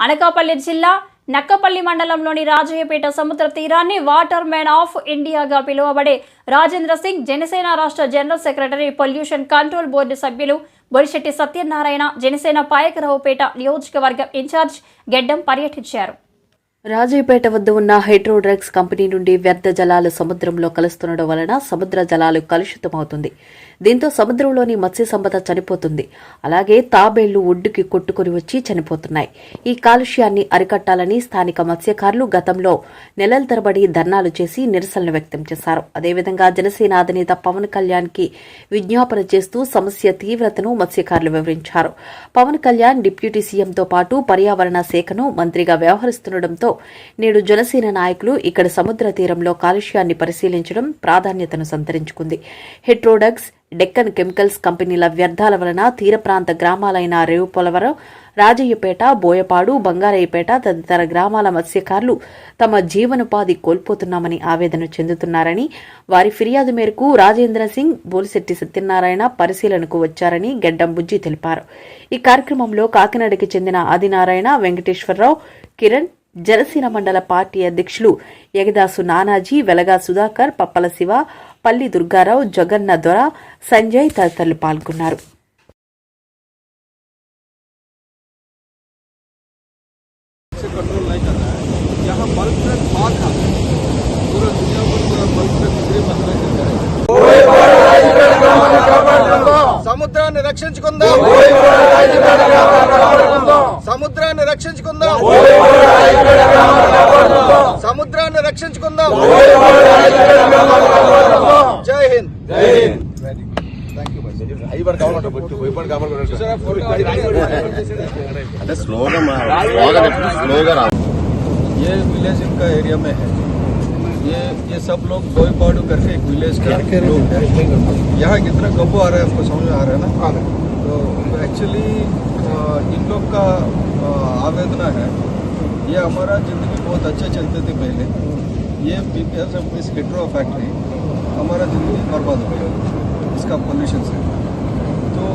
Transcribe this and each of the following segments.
అనకాపల్లి జిల్లా నక్కపల్లి మండలంలోని రాజయ్యపేట సముద్ర తీరాన్ని వాటర్ మ్యాన్ ఆఫ్ ఇండియాగా పిలువబడే రాజేంద్ర సింగ్ జనసేన రాష్ట్ర general secretary pollution control board సభ్యులు బొరిశెట్టి సత్యనారాయణ జనసేన పాయకరావుపేట నియోజకవర్గం ఇన్ఛార్జ్ గెడ్డం పర్యటించారు. రాజీపేట వద్ద ఉన్న హైడ్రో డ్రగ్స్ కంపెనీ నుండి వ్యర్థ జలాలు సముద్రంలో కలుస్తుండడం వలన సముద్ర జలాలు కలుషితమవుతుంది. దీంతో సముద్రంలోని మత్స్య సంపద చనిపోతుంది. అలాగే తాబేళ్ళు ఒడ్డుకి కొట్టుకుని వచ్చి చనిపోతున్నాయి. ఈ కాలుష్యాన్ని అరికట్టాలని స్థానిక మత్స్యకారులు గతంలో నెలల తరబడి ధర్నాలు చేసి నిరసనలు వ్యక్తం చేశారు. అదేవిధంగా జనసేన అధినేత పవన్ కళ్యాణ్కి విజ్ఞాపన చేస్తూ సమస్య తీవ్రతను మత్స్యకారులు వివరించారు. పవన్ కళ్యాణ్ డిప్యూటీ సీఎంతో పాటు పర్యావరణ శాఖను మంత్రిగా వ్యవహరిస్తుండటంతో నేడు జనసేన నాయకులు ఇక్కడ సముద్ర తీరంలో కాలుష్యాన్ని పరిశీలించడం ప్రాధాన్యతను సంతరించుకుంది. హెట్రోడక్స్ డెక్కన్ కెమికల్స్ కంపెనీల వ్యర్థాల వలన తీర ప్రాంత గ్రామాలైన రేవుపొలవరం రాజయ్యపేట బోయపాడు బంగారయ్యపేట తదితర గ్రామాల మత్స్యకారులు తమ జీవనోపాధి కోల్పోతున్నామని ఆవేదన చెందుతున్నారని వారి ఫిర్యాదు మేరకు రాజేంద్ర సింగ్ బోలిశెట్టి సత్యనారాయణ పరిశీలనకు వచ్చారని గెడ్డం బుజ్జి తెలిపారు. ఈ కార్యక్రమంలో కాకినాడకి చెందిన ఆదినారాయణ వెంకటేశ్వరరావు కిరణ్ జనసేన మండల పార్టీ అధ్యక్షులు ఎగదాసు నానాజీ వెలగా సుధాకర్ పప్పల శివ పల్లి దుర్గారావు జగన్న దొర సంజయ్ తదితరులు పాల్గొన్నారు. సముద్రాన్ని రక్షించుకుందాం. చూసారా ఫోటో అంటే స్లోగా మా- స్లోగా నెట్టు స్లోగా రా ये विलेज इनका एरिया में है ये ये सब लोग बोईपाड़ू करके एक विलेज का लोग है यहाँ कितना गब्बू आ रहा है हमको समझ में आ रहा है ना तो एक्चुअली इन लोग का अ, आवेदना है ये हमारा ज़िंदगी बहुत अच्छे चलते थे पहले ये because of this Hetero factory हमारा ज़िंदगी बर्बाद हो गया इसका पोल्यूशन से तो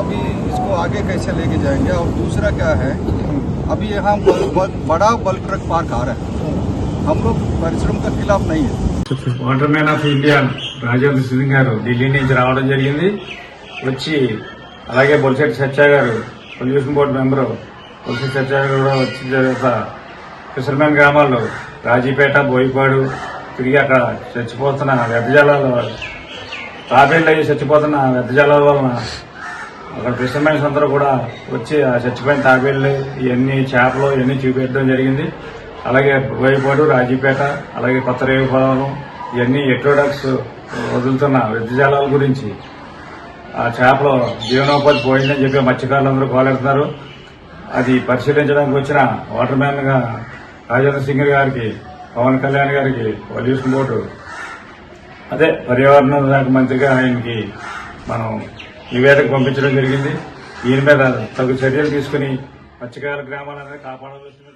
अभी इसको आगे कैसे लेके जाएंगे और दूसरा क्या है अभी यहाँ बल- बल- बड़ा बल्क ट्रक पार्क आ रहा है हम लोग परिश्रम के खिलाफ नहीं है water man of India Rajendra Singh గారు ఢిల్లీ నుంచి రావడం జరిగింది వచ్చి అలాగే బొలిశెట్టి సత్య గారు pollution board member Bolisetti Satya గారు కూడా వచ్చిన తర్వాత ఫిషర్మెన్ గ్రామాల్లో రాజీపేట బోయిపాడు తిరిగి అక్కడ చచ్చిపోతున్న వ్యర్థజలాలు తాబేళ్ళు అయ్యి చచ్చిపోతున్న వ్యర్థజలాల వలన అక్కడ ఫిషర్మెన్స్ అందరూ కూడా వచ్చి ఆ చచ్చిపోయిన తాబేళ్ళు ఇవన్నీ చేపలు ఇవన్నీ చూపెట్టడం జరిగింది. అలాగే బోయపాడు రాజీపేట అలాగే కొత్త రేవుపాలెం ఇవన్నీ ఎట్రోడక్స్ వదులుతున్న వ్యర్థజలాల గురించి. ఆ చేపలు జీవనోపాధి పోయిందని చెప్పి మత్స్యకారులందరూ కోలేస్తున్నారు అది పరిశీలించడానికి వచ్చిన వాటర్ మ్యాన్గా రాజేంద్ర సింగ్ గారికి పవన్ కళ్యాణ్ గారికి పొల్యూషన్ బోర్డు అదే పర్యావరణ శాఖ మంత్రిగా ఆయనకి మనం నివేదిక పంపించడం జరిగింది. దీని మీద తగు చర్యలు తీసుకుని మత్స్యకారుల గ్రామాలన్నీ కాపాడవలసింది